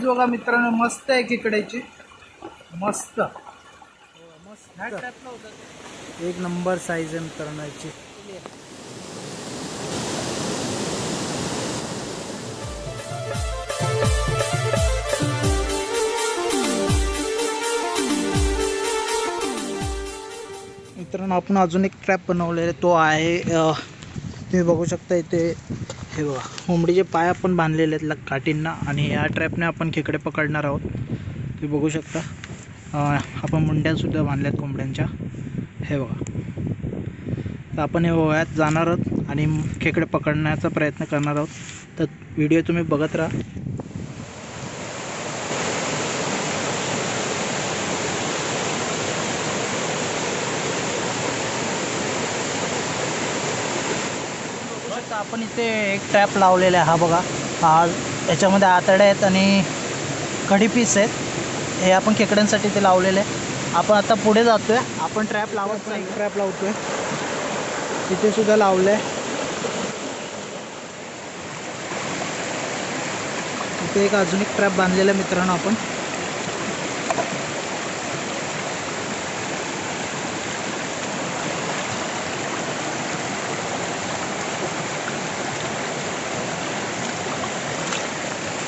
Size बघा मित्रांनो मस्त आहे खेकड्याची मस्त. एक नंबर साईज आहे मित्रांनो याची. मित्रांनो आपण अजून एक ट्रॅप बनवलेला आहे. तो आहे तुम्ही बघू शकता इथे. हे बघा कोंबडीचे पाय आपण बांधलेले आहेत लग काठींना आणि या ट्रॅपने आपण खेकडे पकडणार आहोत. तुम्ही बघू शकता. आपण मुंड्यासुद्धा बांधल्यात कोंबड्यांच्या. हे बघा. तर आपण हे वयात जाणार आहोत आणि खेकडे पकडण्याचा प्रयत्न करणार आहोत. तर व्हिडिओ तुम्ही बघत राहा. आपण इथे एक ट्रॅप लावलेला आहे हा बघा. हा याच्यामध्ये आतड्या आहेत आणि कढीपीस आहेत. हे आपण खेकड्यांसाठी ते लावलेले आहे. आपण आता पुढे जातोय. आपण ट्रॅप लावत नाही. ट्रॅप लावतोय. तिथे सुद्धा आहे इथे एक अजून एक ट्रॅप बांधलेला आहे मित्रांनो आपण.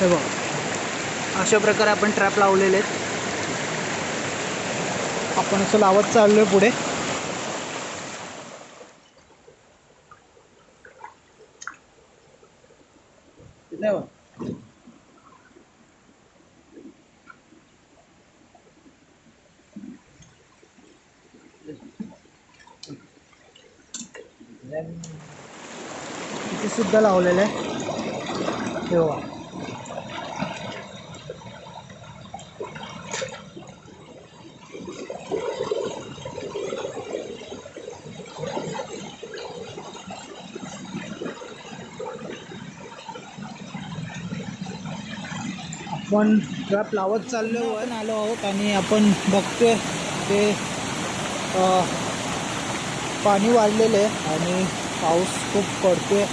हे बघ. अशा प्रकारे आपण ट्रॅप लावलेले आहेत. आपण असं लावत चाललोय पुढे. इथे सुद्धा लावलेलं आहे. हे आपण ट्रॅप लावत चाललो वर. आलो आहोत आणि आपण बघतोय ते पाणी वाढलेलं आहे आणि पाऊस खूप पडतोय.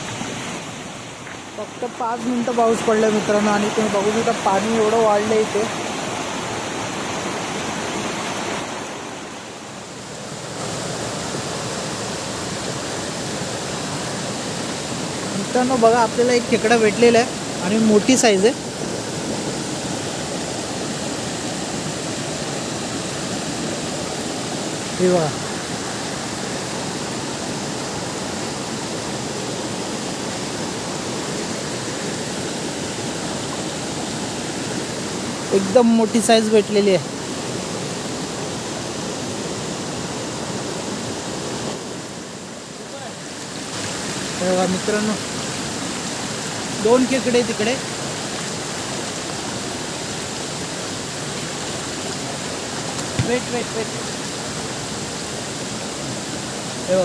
फक्त पाच मिनटं पाऊस पडला मित्रांनो आणि तुम्ही बघू शकता पाणी एवढं वाढलं इथे. मित्रांनो बघा आपल्याला एक खेकडा भेटलेला आहे आणि मोठी साईज आहे. हे बघा एकदम मोठी साईज भेटलेली आहे. हे मित्रांनो, दोन खेकडे तिकडे वेट वेट वेट हे.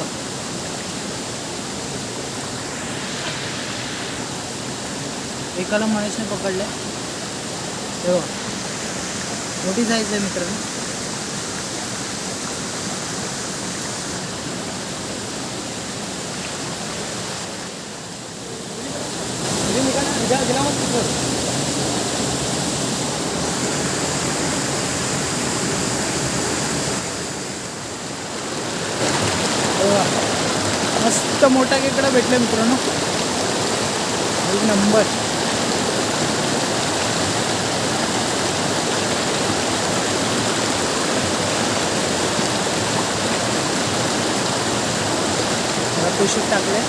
एकाला महेशने पकडलं हे. हो. मोठी साईज आहे मित्रांनो. हे बघा. मस्त मोठा केकडा भेटला मित्रांनो. एक नंबर. टाकले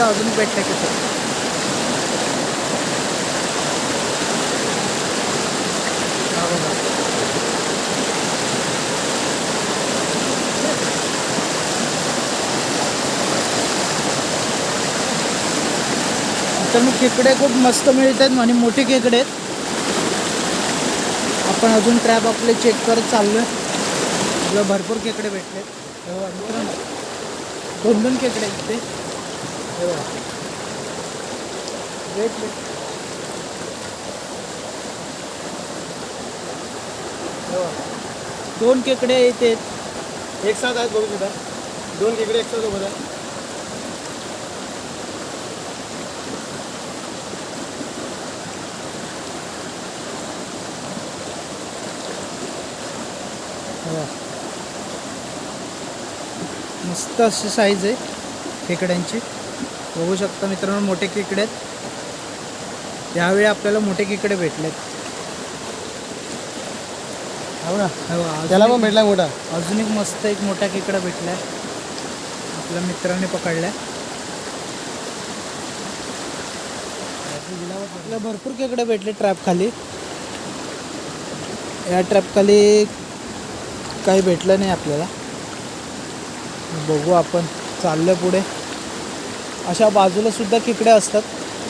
मनीषला अजून भेटलं की तर मग खेकडे खूप मस्त मिळत आहेत आणि मोठे खेकडे आहेत. आपण अजून ट्रॅप आपले चेक करत चाललोय. आपल्याला भरपूर खेकडे भेटले हो, दोन दोन खेकडे आहेत ते दोन खेकडे येते एक साथ आहेत बघू शकता. दोन केकडे एक साथ सोबत आहे मस्त अशी साईज आहे खेकड्यांची. बघू शकता मित्रांनो मोठे खेकडे आहेत. यावेळी आपल्याला मोठे खेकडे भेटलेत. हो ना. हे त्याला पण भेटला मोठा. अजून एक मस्त एक मोठा खेकडा भेटलाय. आपल्या मित्राने पकडलाय. आपल्याला भरपूर खेकडे भेटले ट्रॅप खाली. या ट्रॅप खाली काही भेटलं नाही आपल्याला. बघू आपण चाललं पुढे. अशा बाजूला सुद्धा खेकडे असतात.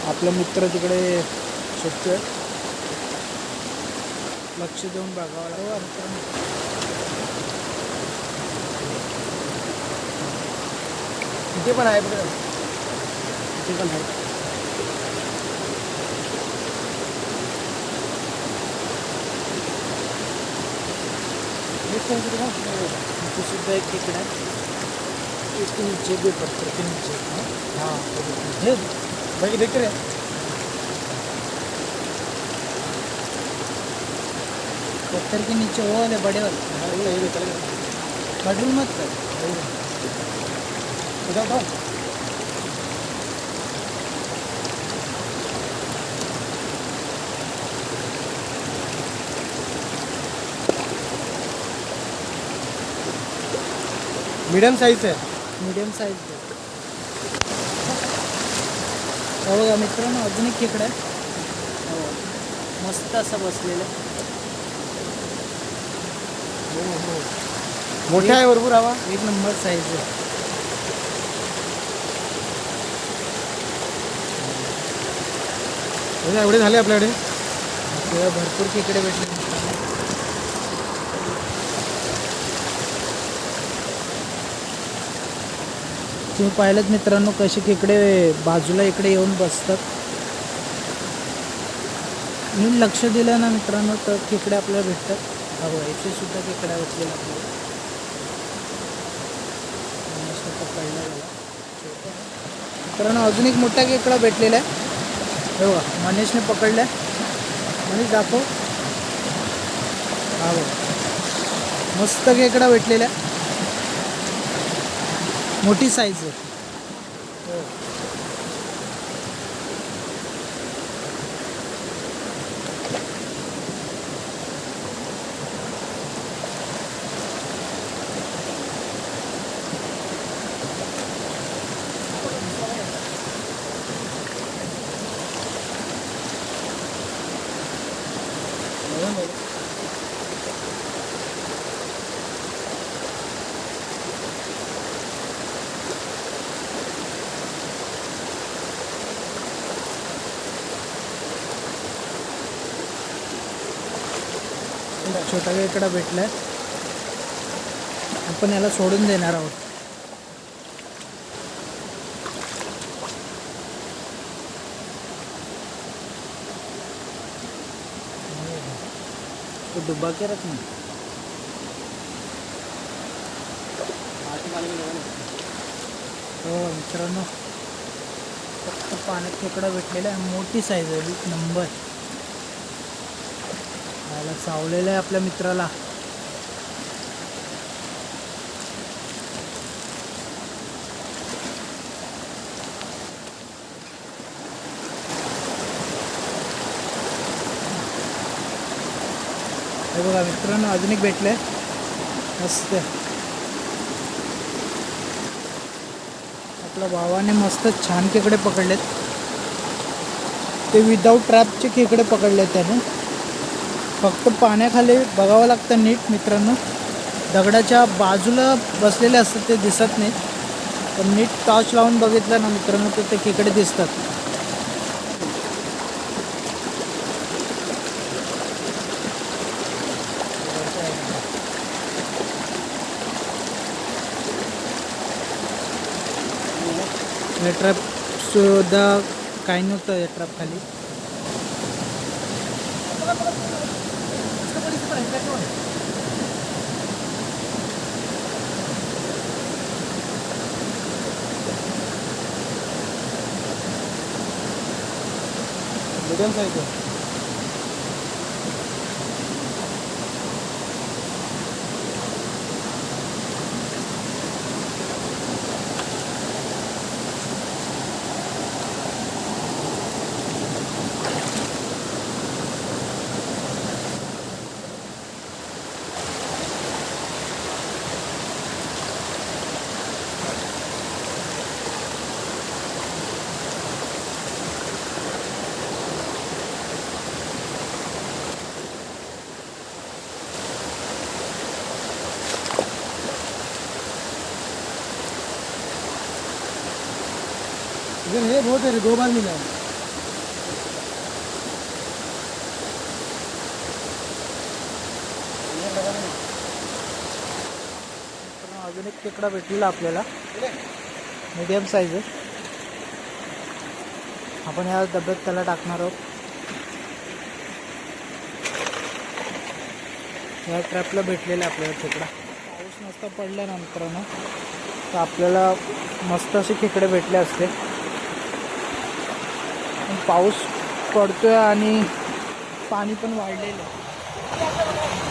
आपला मित्र तिकडे शोधतोय. लक्ष देऊन बघावं लागेल. हो, तिथे पण. आहे बघा. तिथे पण आहे. सुद्धा एक खेकडा आहे. इसके नीचे भी पत्थर के नीचे हाँ। तो ये भाई देख रहे। पत्थर के नीचे वो वाले बड़े वाले। हाँ, बटरूल मत कर। तो मीडियम साइज़ है। मीडियम साईज हो बघा मित्रांनो अजून एक खेकडा आहे. हो. मस्त असं बसलेलं. आहे. मोठा आहे भरपूर हवा. एक नंबर साईज आहे. एवढे झाले आपल्याकडे. भरपूर खेकडे भेटले. तुम्ही पाहिलं मित्रांनो कसे खेकडे बाजूला इकडे येऊन बसतात. मी लक्ष दिलं ना मित्रांनो तर खेकडे आपल्याला भेटतात. हवं याचे सुद्धा खेकडा भेटलेला आपल्याला मित्रांनो अजून एक मोठा केकडा भेटलेला आहे. हो मनीषने पकडलाय. मनीष दाखव. हा बघा. मस्त केकडा भेटलेला आहे. मोठी साईज आहे. छोटा खेकडा भेटलाय. आपण याला सोडून देणार आहोत. तो डुबा के रख हो मित्रांनो फक्त पाण्यात खेकडा भेटलेला आहे. मोठी साईज आहे नंबर त्याला चावलेलं आहे आपल्या मित्राला. हे बघा मित्रांनो अजून एक भेटले मस्त. आपल्या भावाने मस्त छान खेकडे पकडलेत. ते विदाऊट ट्रॅपचे खेकडे पकडलेत त्याने. फक्त पाण्याखाली बघावं लागतं नीट मित्रांनो. दगडाच्या बाजूला बसलेले असतात ते दिसत नाही पण नीट टॉर्च लावून बघितलं ना मित्रांनो तर ते तिकडे दिसतात. या ट्रॅप सुद्धा काही नव्हतं या ट्रॅप खाली इसका पण इसका पण है, इसका पण है. बहुत है दो बार मिला है अजून एक खेकडा भेटलेला आपल्याला. मीडियम साईज आपण या डब्यात त्याला टाकणार आहोत. या ट्रॅपला भेटलेला आपल्याला खेकडा. पाऊस नसता पडल्यानंतर ना तर आपल्याला मस्त असे खेकडे भेटले असते. पाऊस पडतोय आणि पाणी पण वाढलेलं आहे.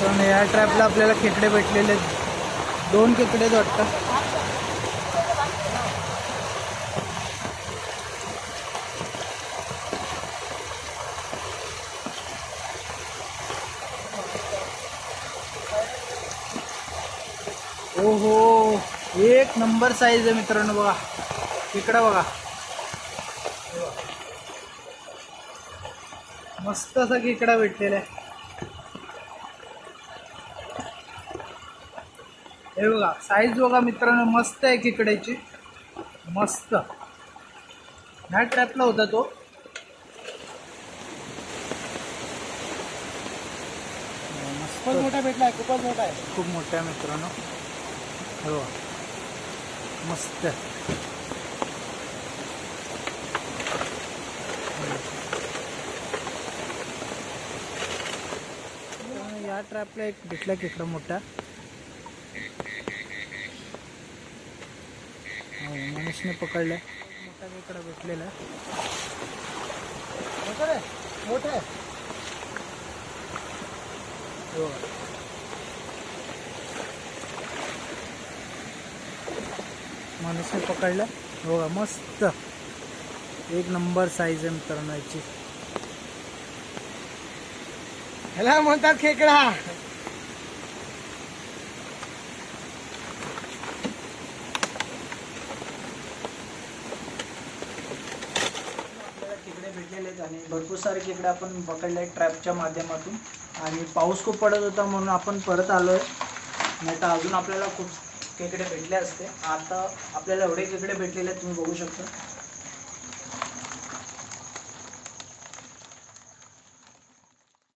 पण या ट्रॅपला आपल्याला खेकडे भेटलेले आहेत. दोन खेकडेच वाटतात हो ओहो एक नंबर साईज आहे मित्रांनो बघा. इकडं बघा हे बघा. मस्त असा खेकडा भेटलेला आहे. हे बघा साईज बघा मित्रांनो मस्त आहे खेकड्याची. मस्त. ह्या ट्रॅपला होता तो. मस्त. खूपच मोठा भेटला आहे खूपच मोठा आहे. खूप मोठा आहे मित्रांनो. हे मस्त. मित्रांनो, आपला ट्रॅपला एक भेटला खेकडा मोठा. हो, मनुष्यने पकडलाय मोठा इकडं भेटलेला. मोठा आहे. हो. मोठा मनुष्य पकडलं. हो मस्त. एक नंबर साईज आहे मित्रांनो याची. ह्याला म्हणतात खेकडा. खेकडे भेटलेले आहेत आणि भरपूर सारे खेकडे आपण पकडले ट्रॅपच्या माध्यमातून. आणि पाऊस खूप पडत होता म्हणून आपण परत आलो आहे नाही तर अजून आपल्याला खूप खेकडे भेटले असते. आता आपल्याला एवढे खेकडे भेटलेले आहेत तुम्ही बघू शकता.